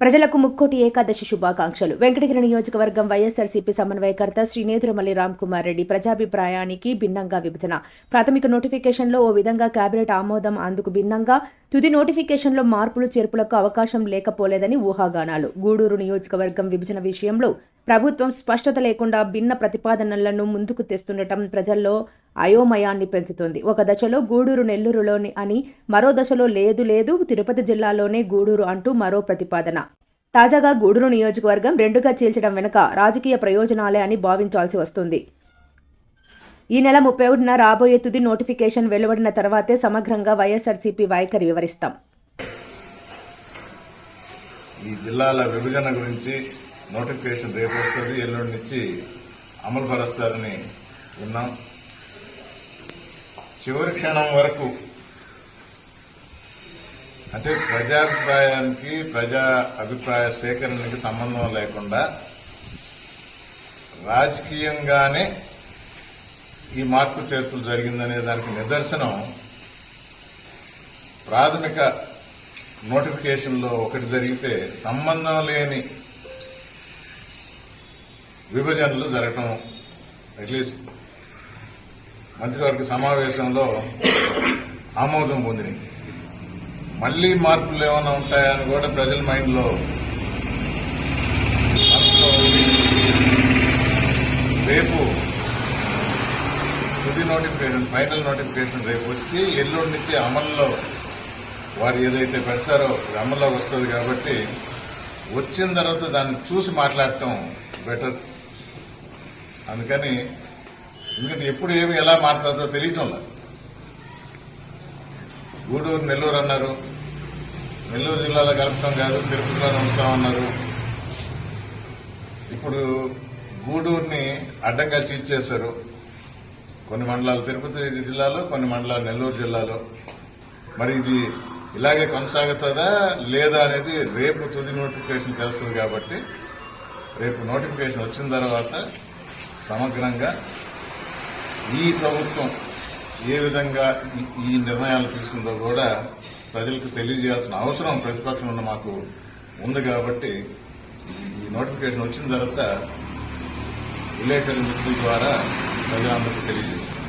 ప్రజలకు ముక్కోటి ఏకాదశి శుభాకాంక్షలు. వెంకటగిరి నియోజకవర్గం వైఎస్ఆర్సీపీ సమన్వయకర్త శ్రీ నేదురమల్లి రామ్ కుమార్ రెడ్డి ప్రజాభిప్రాయానికి భిన్నంగా విభజన. ప్రాథమిక నోటిఫికేషన్లో ఓ విధంగా కేబినెట్ ఆమోదం అందుకు భిన్నంగా తుది నోటిఫికేషన్లో మార్పులు చేర్పులకు అవకాశం లేకపోలేదని ఊహాగానాలు. గూడూరు నియోజకవర్గం విభజన విషయంలో ప్రభుత్వం స్పష్టత లేకుండా భిన్న ప్రతిపాదనలను ముందుకు తెస్తుండటం ప్రజల్లో అయోమయాన్ని పెంచుతుంది. ఒక దశలో గూడూరు నెల్లూరులోని అని మరో దశలో లేదు లేదు తిరుపతి జిల్లాలోనే గూడూరు అంటూ మరో ప్రతిపాదన. తాజాగా గూడూరు నియోజకవర్గం రెండుగా చీల్చడం వెనుక రాజకీయ ప్రయోజనాలే అని భావించాల్సి వస్తుంది. ఈ నెల ముప్పై ఒకటిన రాబోయే తుది నోటిఫికేషన్ వెలువడిన తర్వాతే సమగ్రంగా వైఎస్ఆర్సీపీ వైఖరి వివరిస్తాం. ఈ జిల్లాల విభజన గురించి నోటిఫికేషన్ రేపు వస్తుంది ఎల్లుండి నుంచి అమలు పరుస్తారని విన్నాం. చివరి క్షణం వరకు. అంటే ప్రజాభిప్రాయానికి ప్రజా అభిప్రాయ సేకరణకి సంబంధం లేకుండా రాజకీయంగానే ఈ మార్పు చేర్పులు జరిగిందనే దానికి నిదర్శనం ప్రాథమిక నోటిఫికేషన్లో ఒకటి జరిగితే సంబంధం లేని విభజనలు జరగటం అట్లీస్ట్ మంత్రివర్గ సమావేశంలో ఆమోదం పొందినాయి మళ్ళీ మార్పులు ఏమైనా ఉంటాయని కూడా ప్రజల మైండ్లో మనసులో రేపు తుది నోటిఫికేషన్ ఫైనల్ నోటిఫికేషన్ రేపు వచ్చి ఎల్లుండి నుంచి అమల్లో వారు ఏదైతే పెడతారో అది అమల్లోకి వస్తుంది కాబట్టి వచ్చిన తర్వాత దాన్ని చూసి మాట్లాడటం బెటర్. అందుకని ఎందుకంటే ఎప్పుడు ఏమి ఎలా మారుతుందో తెలియటం లేదు. గూడూరు నెల్లూరు అన్నారు. నెల్లూరు జిల్లాలో కలపటం కాదు తిరుపతిలో ఉంచుతామన్నారు ఇప్పుడు గూడూరుని అడ్డంగా చీల్చేశారు కొన్ని మండలాలు తిరుపతి జిల్లాలో కొన్ని మండలాలు నెల్లూరు జిల్లాలో. మరి ఇది ఇలాగే కొనసాగుతుందా లేదా అనేది రేపు తుది నోటిఫికేషన్ తెలుస్తుంది కాబట్టి రేపు నోటిఫికేషన్ వచ్చిన తర్వాత సమగ్రంగా ఈ ప్రభుత్వం ఏ విధంగా ఈ- నిర్ణయాలు తీసుకుందో కూడా ప్రజలకు తెలియజేయాల్సిన అవసరం ప్రతిపక్షం ఉన్న మాకు ఉంది కాబట్టి ఈ నోటిఫికేషన్ వచ్చిన తర్వాత విలేకరుల ద్వారా ప్రజలందరికీ తెలియజేస్తాం.